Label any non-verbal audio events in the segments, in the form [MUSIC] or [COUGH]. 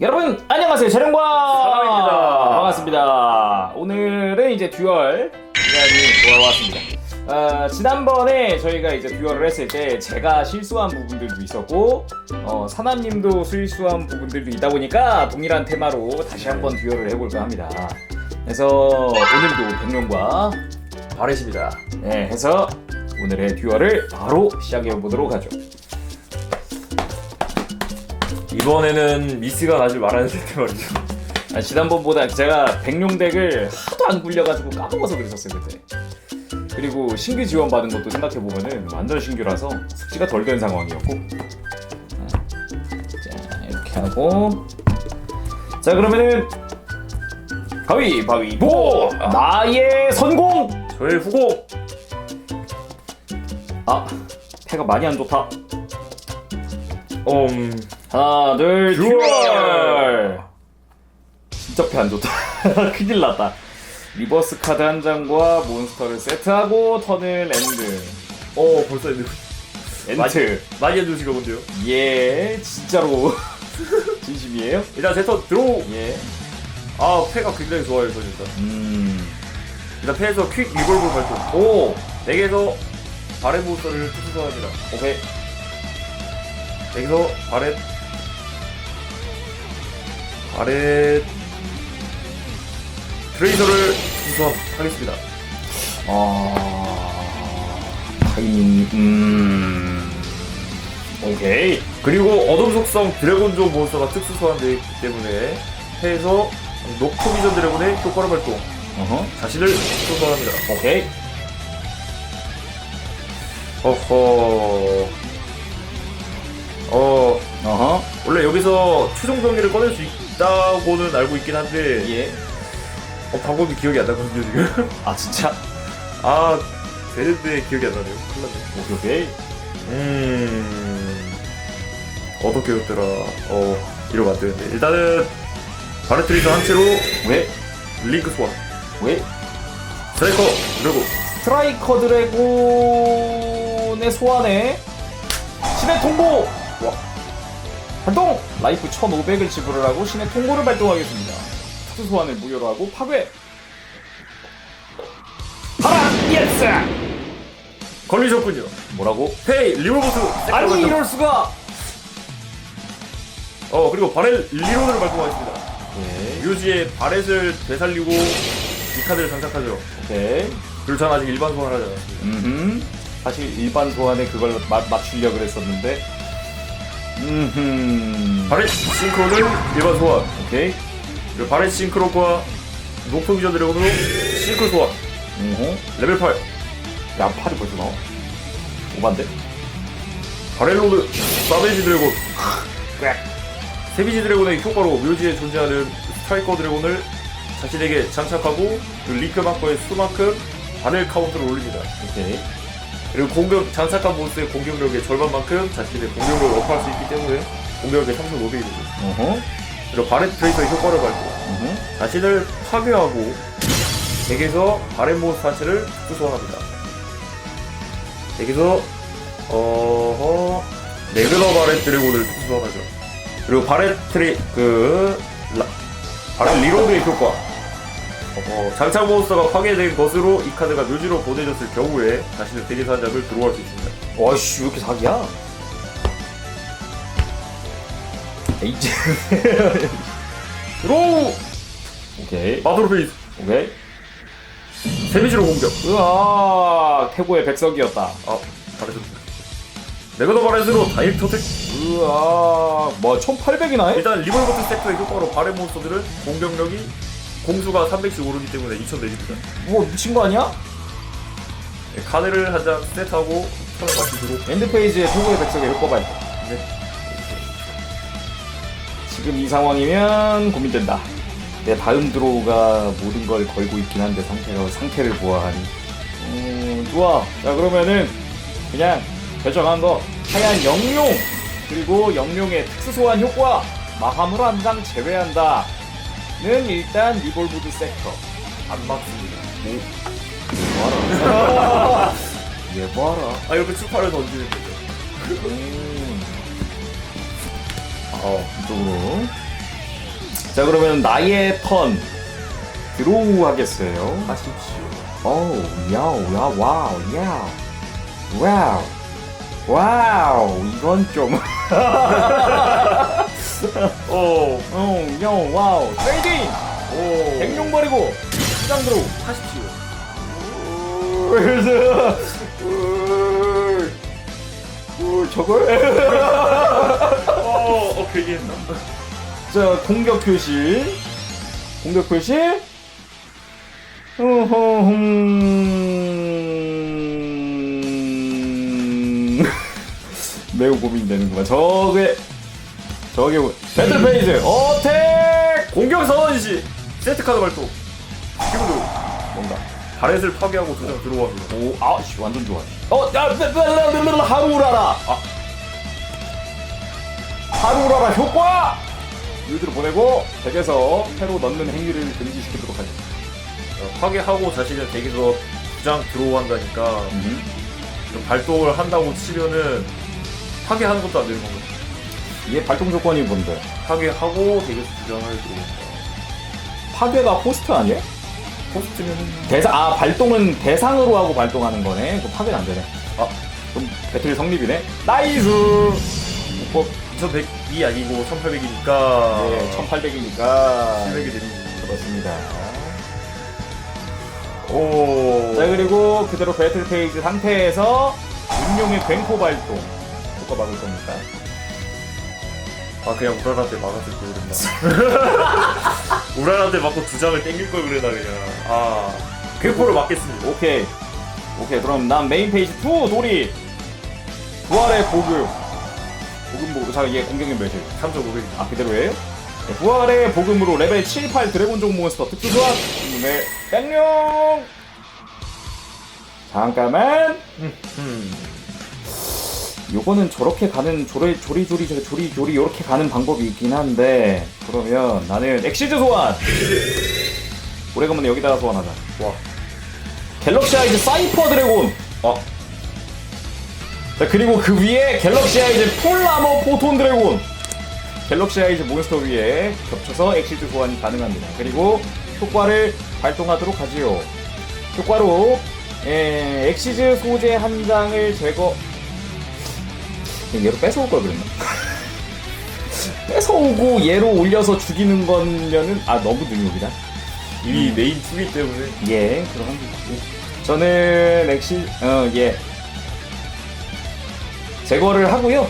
여러분 안녕하세요. 재령과! 사람입니다. 반갑습니다. 오늘은 이제 듀얼 시간이 돌아왔습니다. 어, 지난번에 저희가 이제 듀얼을 했을 때 제가 실수한 부분들도 있었고 어, 사나님도 실수한 부분들도 있다 보니까 동일한 테마로 다시 한번 듀얼을 해볼까 합니다. 그래서 오늘도 백룡과 바렛입니다. 네, 해서 오늘의 듀얼을 바로 시작해 보도록 하죠 이번에는 미스가 나질 될때 말이죠. 아, 지난번보다 제가 백룡덱을 하도 안 굴려가지고 까먹어서 그랬었어요 그때. 그리고 신규 지원 받은 것도 생각해 보면은 완전 신규라서 숙지가 덜 된 상황이었고. 자 이렇게 하고. 자 그러면은 가위 바위 보! 나의 선공! 저의 후공! 아 패가 많이 안 좋다. 음 하나 둘 듀얼! 진짜 패 안 좋다 [LAUGHS] 큰일 났다 리버스 카드 한 장과 몬스터를 세트하고 턴을 엔드 어 벌써 이제 엔트 많이 해주시가 본데요. 예 진짜로 [LAUGHS] 진심이에요? 일단 제턴 들어오. 예. 아 패가 굉장히 좋아요 저는 일단. 음. 일단 패에서 퀵 리볼브 발동. 오. 덱에서 바렛 몬스터를 투수합니다. 오케이. 덱에서 바렛 바렛 트레이서를 투수하겠습니다. 아. 타이밍. 음. 오케이. 그리고 어둠 속성 드래곤조 몬스터가 특수 소환되기 때문에 패에서 녹토비전 드래곤의 효과를 발동 어허. 자신을 소환합니다. 오케이. 어허 어 어허. 원래 여기서 최종 정리를 꺼낼 수 있 다고는 알고 있긴 한데 예. 어, 방법이 기억이 안 나거든요 지금 [LAUGHS] 아 진짜. 아 되는데 기억이 안 나네요 큰일 났네 오케이 오케이. 음 어떻게 였더라 어 이러면 안 되는데 일단은 바레트리서 한 채로 왜? 링크 소환 왜? 스트라이커 그리고 스트라이커 드래곤의 소환에 신의 통보! 와. 발동! 라이프 1500을 지불을 하고 신의 통보를 발동하겠습니다. 특수 소환을 무효로 하고 파괴! 하라! 예스! 걸리셨군요 뭐라고? 헤이 리볼버스 아니 이럴 수가! 어 그리고 바렐 리론을 발동하겠습니다 오케이. 뮤지의 바렛을 되살리고 이 카드를 장착하죠 오케이. 그리고 저는 아직 일반 소환을 하지 않았습니다 음흠. 사실 일반 소환에 그걸 마, 맞추려고 그랬었는데. 음흠. 바렛 싱크로는 일반 소환 오케이. 그리고 바렛 싱크로과 녹토 비전 드래곤으로 싱크로 소환 음흠. 레벨 8 야, 팔이 벌써 나와? 오반데? 바렐로드 사베지 드래곤 꽥. 세비지 드래곤의 효과로 묘지에 존재하는 스트라이커 드래곤을 자신에게 장착하고 그 링크 마커의 수만큼 바렐 카운트를 올립니다. 오케이. 그리고 공격 장착한 몬스의 공격력의 절반만큼 자신의 공격력을 업할 수 있기 때문에 공격력의 3.5배이 되죠. 어허. 그리고 바렛 트레이서의 효과를 발동. 어허. 자신을 파괴하고 덱에서 바렛 한 채를 특수 소환합니다. 덱에서 어허 레그너 바렛 드래곤을 특수 소환하죠. 그리고 바렛 트레 그 라, 바렛 리로드의 효과. 어, 장착 몬스터가 파괴된 것으로 이 카드가 묘지로 보내졌을 경우에 자신의 덱에서 한 장을 들어갈 수 있습니다. 와씨 왜 이렇게 사기야? 에이지 드로우! [LAUGHS] 오케이 마도로 페이스! 오케이 세미지로 공격! 으아 태고의 백석이었다 아, 잘했습니다. 레그너 바렛으로 다이렉트 어택! 으아 뭐 1800이나 해? 일단 리볼버트 섹터의 효과로 바레 몬스터들은 공격력이 공수가 300씩 오르기 때문에 2000 내립니다. 뭐 미친 거 아니야? 네, 카드를 한 장 세트하고 턴을 마치도록 엔드 페이지에 태고의 백석의 효과 발동 네. 지금 이 상황이면 고민된다. 내 다음 드로우가 모든 걸 걸고 있긴 한데 상태가 상태를 보아하니. 음 좋아. 자 그러면은 그냥 결정한 거. 하얀 영룡 그리고 영룡의 특수 소환 효과. 마함으로 한 장 제외한다 는 일단 리볼브드 섹터 안 막습니다. 뭐하라 얘 뭐하라 아 이렇게 추파를 던지는 거죠. 음. 어 이쪽으로 자 그러면 나의 턴 드로우 하겠어요. 하십시오. 오, 야우, 야, 와우, 야우, 와우, 와우, 이건 좀, [LAUGHS] [LAUGHS] 오, 어, 야, 와우, 트레이딩, 오. 백룡 버리고, 시장 드로우. 하십시오. 저걸? 어, 어, 괜히 했나? 자, 공격 표시. 공격 표시. [LAUGHS] 매우 고민되는구만. 저게, 뭐- 배틀 페이즈, 어택! 공격 선언시 세트 카드 발동. 키보드 뭔가. 바렛을 파괴하고 도장 들어갑니다. 오, 아, 씨, 완전 좋아. 어, 야, 하루라라. 아. 하루라라 효과! 유드로 보내고, 덱에서 패로 넣는 행위를 금지시키도록 하죠. 어, 파괴하고 자신의 덱에서 두장 들어간다니까 발동을 한다고 치면은 파괴하는 것도 안 되는 건가? 이게 발동 조건이 뭔데? 파괴하고 덱에서 두장을 들어간다. 파괴가 호스트 아니야? 포스트면은 대상 아 발동은 대상으로 하고 발동하는 거네. 그 파괴는 안 되네. 아 그럼 배틀 성립이네. 나이스. 뭐 2100이 아니고 1800이니까 예, 1800이니까 700이 되는 그렇습니다. 오. 자 그리고 그대로 배틀 페이지 상태에서 운용의 뱅코 발동 효과 막을 겁니까? 아 그냥 우라한테 막았을 걸 그랬나 우라한테 맞고 두 장을 땡길 걸 그랬나 그냥. 아 그포로 맞겠습니다. 오케이. 오케이 그럼 난 메인 페이지 2 도리 부활의 보급. 보급 보급. 자얘 공격력 몇이에요? 3,500 아 그대로예요? 네, 부활의 복음으로 레벨 7, 8 드래곤종 몬스터 특수 소환 네 뺑룡! 잠깐만. 음. 요거는 저렇게 가는 조리 조리 조리 조리 조리 요렇게 가는 방법이 있긴 한데 그러면 나는 엑시즈 소환! 오래간만에 여기다가 소환하자. 와. 갤럭시 아이즈 사이퍼 드래곤! 어. 자 그리고 그 위에 갤럭시 아이즈 풀 아머 포톤 드래곤! 갤럭시 아이즈 몬스터 위에 겹쳐서 엑시즈 소환이 가능합니다. 그리고 효과를 발동하도록 하지요. 효과로 에, 엑시즈 소재 한 장을 제거 얘로 뺏어올 걸 그랬나? [LAUGHS] 뺏어오고 얘로 올려서 죽이는 거면은 아 너무 능력이다 이미 메인 투기 때문에 예, 그럼 예. 저는 엑시 어예 제거를 하고요.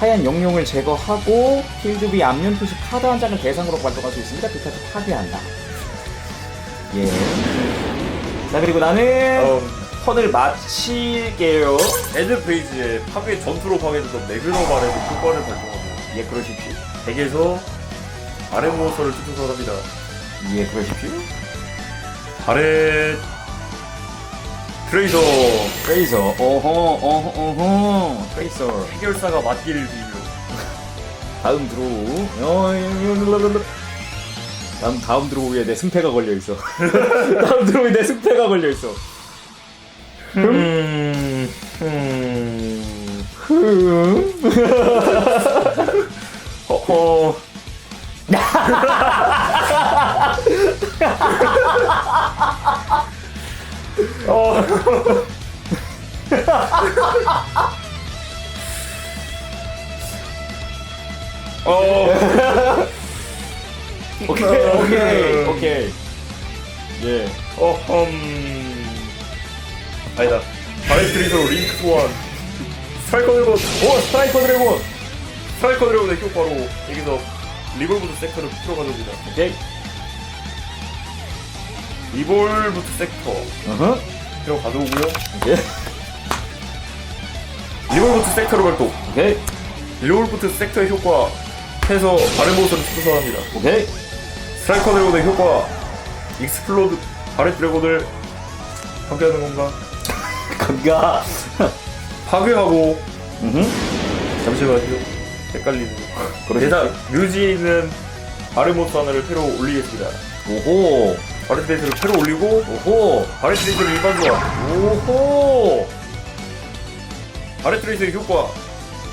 하얀 영용을 제거하고 필드비 앞면 표시 카드 한 장을 대상으로 발동할 수 있습니다. 그 카드 파괴한다. 예. 자 그리고 나는 어, 턴을 마치게요. 엔드 페이지에 파괴 전투로 파괴됐던 네글러 발에도 효과를 발동하고 예, 그러십시오. 덱에서 아래 몬스터를 투투선합니다 예, 그러십시오. 바렛 트레이서 트레이서, 어허, 어허, 어허, 트레이서. 해결사가 맞기를 빌며 다음 드로우. 어, 랄랄랄랄. 다음 다음 드로우에 내 승패가 걸려 있어. [LAUGHS] 다음 드로우에 내 승패가 걸려 있어. 음... 음... 흠. 허허 어. 어. 오케이, 오케이, 오케이. 예. 어흠. 아니다. 바레트리서 링크 소환. 스트라이커 드래곤. 오, 스트라이커 드래곤. 스트라이커 드래곤의 효과로 여기서 리볼부트 섹터를 풀어 가져옵니다. 오케이. 리볼부트 섹터. 어허. 들어 가져오고요. 오케이. 리볼부트 섹터로 발동. 오케이. 리볼부트 섹터의 효과. 해서 바레모스를 투소합니다. 오케이. 스트라이커 드래곤의 효과. 익스플로드 바레 드래곤을 파괴하는 건가? 건가. 파괴하고 음. 잠시만요. 헷갈리네요. 대사 뮤지는 바레모스 하나를 패로 올리겠습니다. 오호. 바레트레이스를 패로 올리고 오호. 바레트레이스를 일반 소환. 오호. 바레트레이스의 효과.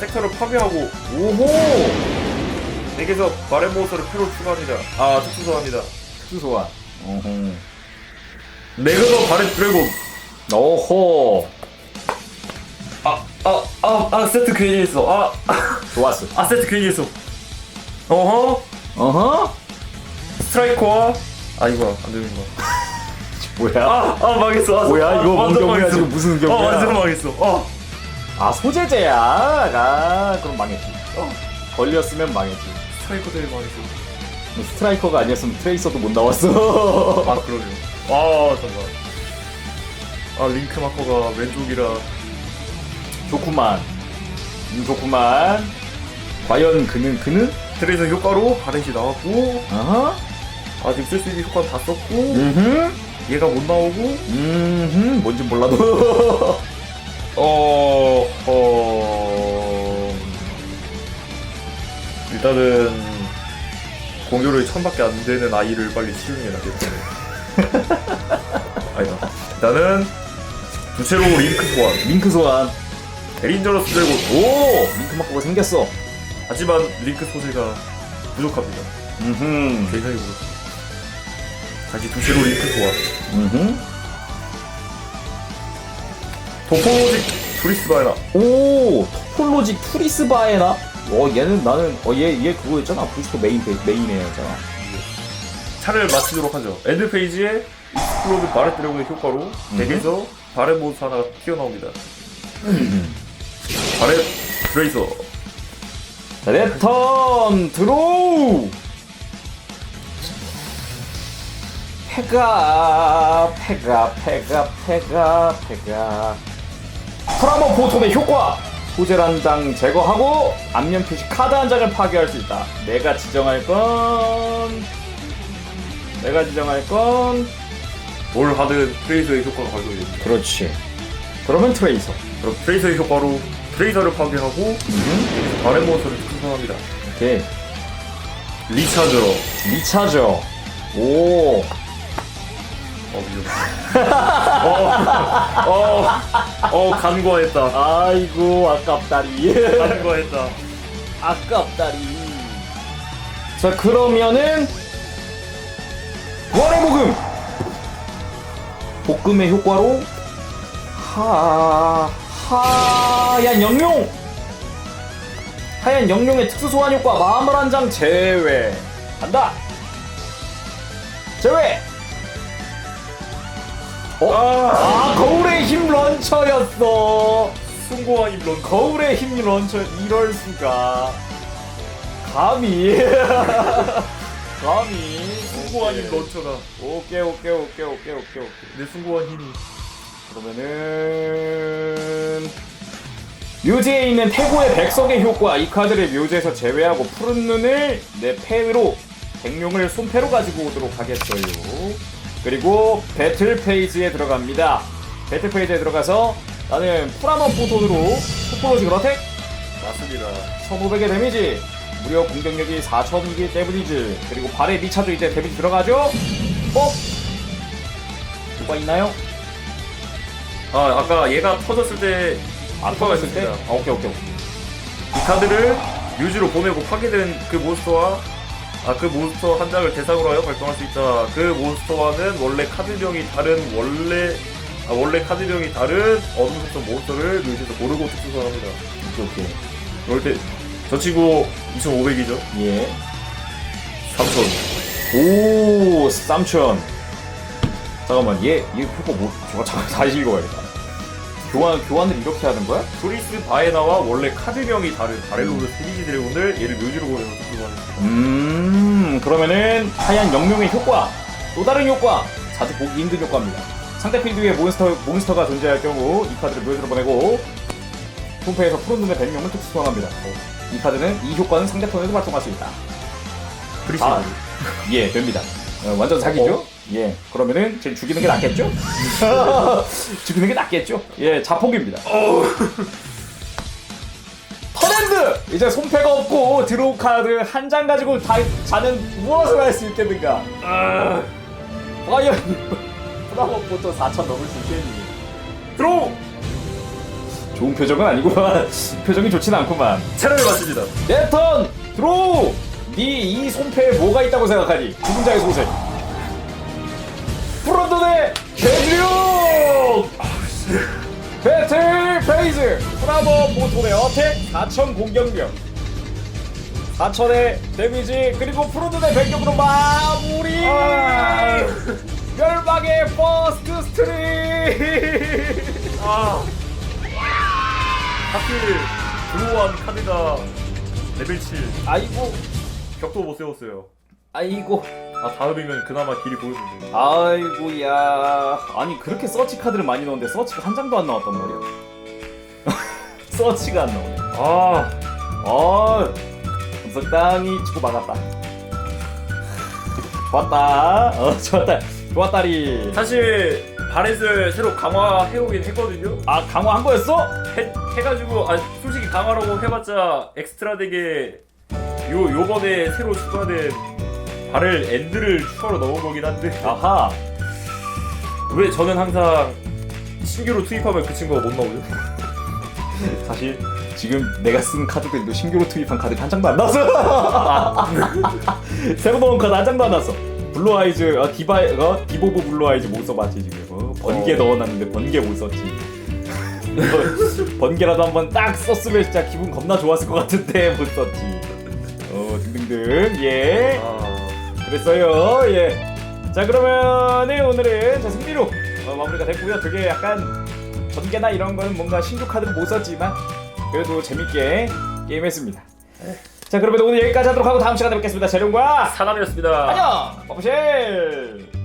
섹터를 파괴하고 오호. 덱에서 몬스터를 표로 추가합니다. 아 특수 소환합니다. 특수 소환. 레그너 바렌 드래곤. 오호. 아 아 아 아 세트 괜히 했어. 아, 좋았어. 아 세트 괜히 했어. 어허 어허. 스트라이커와 아 이거 안 되는 거. 뭐야? 아, 아 망했어. 아, 뭐야, 아, 이거 뭔 완전 경우야, 망했어. 지금 무슨? 아 완전 망했어. 아아 소재제야. 아 그럼 망했지. 어, 걸렸으면 망했지. 스트라이커 대회 망했어. 스트라이커가 아니었으면 트레이서도 못 나왔어. 아 그러네요. 아 잠깐. 아 링크 마커가 왼쪽이라 좋구만. 음, 좋구만. 과연 그는 그는? 트레이서 효과로 바렌이 나왔고 어허. 아직 쓸 수 있는 효과 다 썼고 음흠. 얘가 못 나오고 음흠. 뭔지 몰라도. [LAUGHS] 어, 어... 일단은 공교를 천밖에 안 되는 아이를 빨리 치우는 게 낫겠다. [LAUGHS] 아니다. 일단 은 두채로 링크 소환, 링크 소환. 에린저러스 들고 오. 링크 마커가 생겼어. 하지만 링크 소재가 부족합니다. 음흠. 굉장히 부족. 다시 두채로 링크 소환. 음흠. 도포로직 프리스 바이나 오. 토폴로직 투리스 바에나. 어 얘는 나는 어얘 얘 그거였잖아. 부스터 메인 메인 애였잖아. 차를 마치도록 하죠. 엔드 페이지에 익스플로드 바렛 드래곤의 효과로 덱에서 바렛 몬스터 하나가 튀어나옵니다. 드레이서. 자, 레턴! 드로우. 페가 페가 페가 페가 페가. 프라모 포톤의 효과! 한장 제거하고 앞면 표시 카드 한 장을 파괴할 수 있다. 내가 지정할 건 내가 지정할 건 뭘 하든 트레이서의 효과가 발동이 됩니다. 그렇지 그러면 트레이서 그럼 트레이서의 효과로 트레이서를 파괴하고 바렛 몬스터를 특성합니다. 오케이 리차저 리차저 오 어 미안. 어, 어, 어 간과했다. 아이고 아깝다리 간과했다. 아깝다리. 자 그러면은 원의 복음. 복금의 효과로 하 하얀 영룡. 하얀 영룡의 특수 소환 효과 마음을 한 장 제외. 간다. 제외. 어? 아, 아 거울의 힘 런처였어. 숭고한 입론. 거울의 힘 런처 이럴 수가 감히 [LAUGHS] 감히. 숭고한 입 런처가 오케이 오케이 오케이 오케이 오케이 오케이. 내 숭고한 힘이. 그러면은 묘지에 있는 태고의 백석의 효과 이 카드를 묘지에서 제외하고 푸른 눈을 내 패로 백룡을 손패로 가지고 오도록 하겠어요. 그리고 배틀 페이지에 들어갑니다. 배틀 페이지에 들어가서 나는 프라먼 포톤으로 포폴로직을 어택? 맞습니다. 1500의 데미지 무려 공격력이 4000이기 때문이지 그리고 발에 미차도 이제 데미지 들어가죠 어? 뭐가 있나요? 아 아까 얘가 터졌을 때아 효과가 터졌을 때? 아, 오케이 오케이 오케이 이 카드를 뮤즈로 보내고 파괴된 그 몬스터와 아 그 몬스터 한 장을 대상으로 하여 발동할 수 있다. 그 몬스터와는 원래 카드명이 다른 원래 아, 원래 카드명이 다른 어둠 속성 몬스터를 뮤즈에서 고르고 특수선합니다. 오케이 오케이 그럴 때 저 친구 2,500이죠. 예 3,000. 오, 쌈천. 잠깐만, 얘, 얘 효과 뭐, 저거 잠깐 다시 읽어봐야겠다. 교환, 교환을 이렇게 하는 거야? 프리스 바에나와 원래 카드명이 다른 바렐로드 시리즈 드래곤을 얘를 뮤즈로 보내서 특수선합니다. 음, 그러면은, 하얀 영룡의 효과. 또 다른 효과. 자주 보기 힘든 효과입니다. 상대 필드 위에 몬스터, 몬스터가 존재할 경우, 이 카드를 묘지로 보내고, 손패에서 푸른 눈의 백룡을 특수 소환합니다. 이 카드는, 이 효과는 상대 턴에도 발동할 수 있다. 프리스 아, 예, 됩니다. 어, 완전 사기죠? 예. 그러면은 쟤 죽이는 게 낫겠죠? [LAUGHS] 죽이는 게 낫겠죠? 예, 자폭입니다. [LAUGHS] 턴핸드! 이제 손패가 없고 드로우 카드 한 장 가지고 다 자는 무엇을 할 수 있겠는가? 아, 과연 [LAUGHS] 프라모부터 4천 넘을 수 있겠니? 드로우! 좋은 표정은 아니구만. [LAUGHS] 표정이 좋진 않구만. 체력을 맞춥니다. 내 턴! 드로우! 네이 손패에 뭐가 있다고 생각하니? 죽은 자의 소생. 프론트 대 개주력! 배틀 페이즈! 프라모 모토의 어택 4천 공격력 4천의 데미지 그리고 대 백격으로 마무리! 아. 멸망의 퍼스트 스트릿! 아 하필 드로우한 카드가 레벨 7 아이고. 격도 못 세웠어요. 아이고. 아 다음이면 그나마 길이 보였는데. 아이고야. 아니 그렇게 서치 카드를 많이 넣었는데 서치가 한 장도 안 나왔단 말이야. [LAUGHS] 서치가 안 나오네. 아. 어 적당히 치고 막았다. 좋았다. 어 좋았다. 좋았다리. 사실 바렛을 새로 강화해오긴 했거든요. 아 강화한 거였어? 해, 해가지고 아 솔직히 강화라고 해봤자 엑스트라 덱에 요 요번에 새로 추가된 바렐 엔드를 추가로 넣은 거긴 한데. 아하. 왜 저는 항상 신규로 투입하면 그 친구가 못 나오죠? [LAUGHS] 사실 지금 내가 쓴 카드들도 신규로 투입한 카드가 한 장도 안 나왔어. [LAUGHS] 새로 넣은 카드 한 장도 안 나왔어. 블루 아이즈 어, 디바 어, 디보브 블루 아이즈 못 써봤지 지금. 어, 번개 어. 넣어놨는데 번개 못 썼지. 번개라도 한번 딱 썼으면 진짜 기분 겁나 좋았을 것 같은데 못 썼지. 어 등등등 예. 아. 그랬어요. 예 자 그러면은 오늘은 자 승리로 어, 마무리가 됐고요. 되게 약간 전개나 이런 거는 뭔가 신규 카드를 못 썼지만 그래도 재밌게 게임했습니다. 자 그러면 오늘 여기까지 하도록 하고 다음 시간에 뵙겠습니다. 재룡과 사남이었습니다. 안녕! 버브쉘